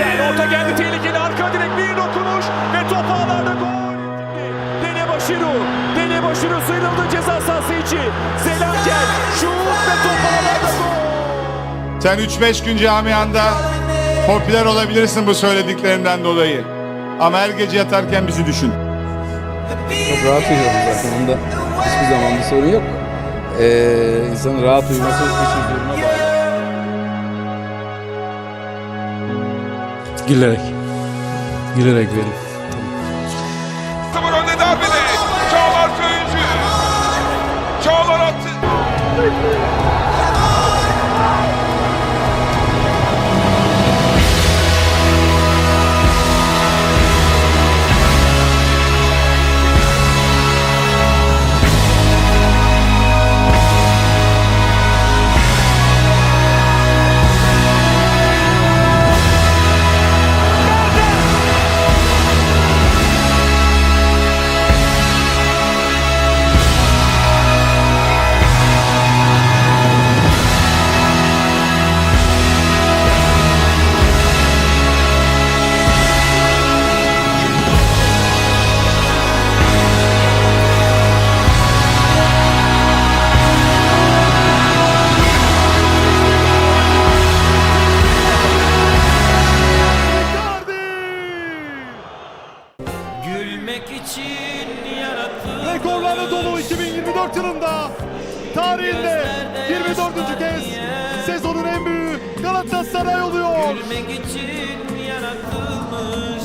Yüksel orta geldi tehlikeli arka direk bir dokunuş ve top ağlarda gol. Dene Başiru, Dene Başiru sıyrıldı ceza sahası içi. Zelanker şut ve top ağlarda gol. Sen 3-5 gün camianda popüler olabilirsin bu söylediklerinden dolayı. Ama her gece yatarken bizi düşün. Çok rahat uyuyorum zaten. Onda hiçbir zaman bir sorun yok. Ee, insanın rahat uyuması hiç huzuruna bağlı. Gülerek. Gülerek verin. Sıfır önde darbede. Çağlar Söyüncü. Çağlar attı. Gülmek için yaratılmış Rekorlarla dolu 2024 yılında tarihinde 24. kez sezonun en büyüğü Galatasaray oluyor. Gülmek için yaratılmış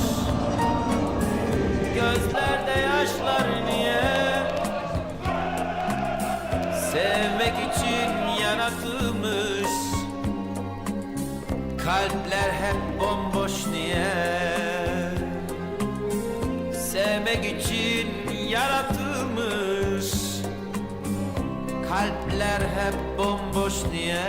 Gözlerde yaşlar niye Sevmek için yaratılmış Kalpler hep bomboş niye Sevmek için yaratılmış. Kalpler hep bomboş niye